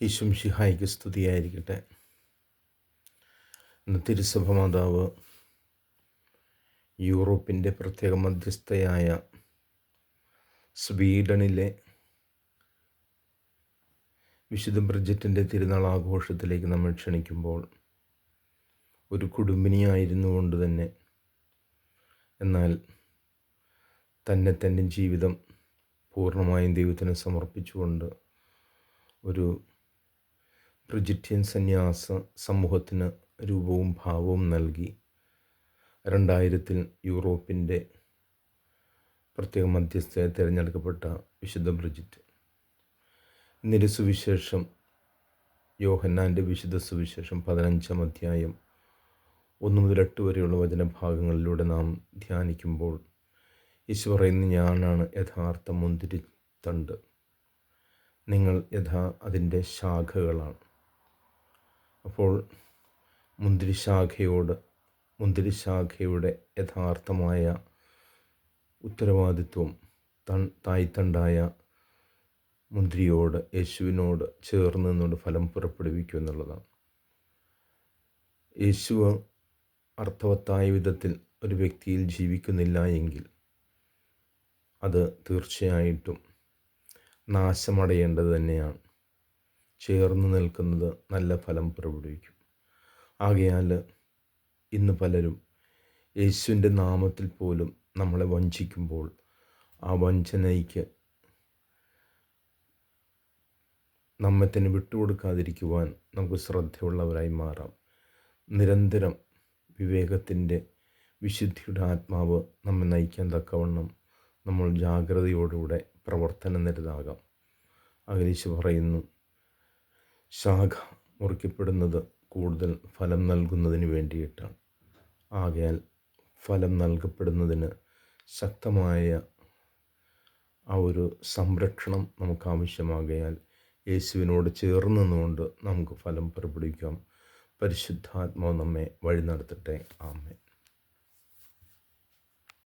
ഈശും ഷിഹായിക്ക് സ്തുതിയായിരിക്കട്ടെ. ഇന്ന് തിരുസഭ മാതാവ് യൂറോപ്പിന്റെ പ്രത്യേക മധ്യസ്ഥയായ സ്വീഡനിലെ വിശുദ്ധ ബ്രിജറ്റിന്റെ തിരുനാൾ ആഘോഷത്തിലേക്ക് നമ്മൾ ക്ഷണിക്കുമ്പോൾ ഒരു കുടുംബിനിയായിരുന്നു കൊണ്ട് തന്നെ. എന്നാൽ തന്നെ തന്നെ ജീവിതം പൂർണമായും ദൈവത്തിന് സമർപ്പിച്ചുകൊണ്ട് ഒരു ബ്രിജിറ്റിയൻ സന്യാസ സമൂഹത്തിന് രൂപവും ഭാവവും നൽകി രണ്ടായിരത്തിൽ യൂറോപ്പിന്റെ പ്രത്യേക മധ്യസ്ഥയെ തിരഞ്ഞെടുക്കപ്പെട്ട വിശുദ്ധ ബ്രിജിറ്റ്. ഇന്നൊരു സുവിശേഷം യോഹന്നാന്റെ വിശുദ്ധ സുവിശേഷം പതിനഞ്ചാം അധ്യായം ഒന്ന് മുതൽ എട്ട് വരെയുള്ള വചനഭാഗങ്ങളിലൂടെ നാം ധ്യാനിക്കുമ്പോൾ യേശു പറയുന്ന ഞാനാണ് യഥാർത്ഥ മുന്തിരി തണ്ട് നിങ്ങൾ യഥാ അതിന്റെ ശാഖകളാണ്. അപ്പോൾ മുന്തിരിശാഖയോട് മുന്തിരിശാഖയുടെ യഥാർത്ഥമായ ഉത്തരവാദിത്വം തൺ തായ്തണ്ടായ മുന്തിരിയോട് യേശുവിനോട് ചേർന്ന് നിന്നുകൊണ്ട് ഫലം പുറപ്പെടുവിക്കുക എന്നുള്ളതാണ്. യേശു അർത്ഥവത്തായ വിധത്തിൽ ഒരു വ്യക്തിയിൽ ജീവിക്കുന്നില്ല എങ്കിൽ അത് തീർച്ചയായിട്ടും നാശമടയേണ്ടത് തന്നെയാണ്. ചേർന്ന് നിൽക്കുന്നത് നല്ല ഫലം പുറപ്പെടുവിക്കും ആകയാൽ ഇന്ന് പലരും യേശുവിന്റെ നാമത്തിൽ പോലും നമ്മളെ വഞ്ചിക്കുമ്പോൾ ആ വഞ്ചനയ്ക്ക് നമ്മെ തന്നെ വിട്ടുകൊടുക്കാതിരിക്കുവാൻ നമുക്ക് ശ്രദ്ധയുള്ളവരായി മാറാം. നിരന്തരം വിവേകത്തിന്റെ വിശുദ്ധിയുടെ ആത്മാവ് നമ്മെ നയിക്കാൻ തക്കവണ്ണം നമ്മൾ ജാഗ്രതയോടുകൂടെ പ്രവർത്തന നിരതാകാം അകരീശ് പറയുന്നു ശാഖ മുറിക്കപ്പെടുന്നത് കൂടുതൽ ഫലം നൽകുന്നതിന് വേണ്ടിയിട്ടാണ്. ആകയാൽ ഫലം നൽകപ്പെടുന്നതിന് ശക്തമായ ആ ഒരു സംരക്ഷണം നമുക്ക് ആവശ്യമാകയാൽ യേശുവിനോട് ചേർന്ന് നിന്നുകൊണ്ട് നമുക്ക് ഫലം പുറപ്പെടുവിക്കാം പരിശുദ്ധാത്മാവ് നമ്മെ വഴി നടത്തട്ടെ. ആമേ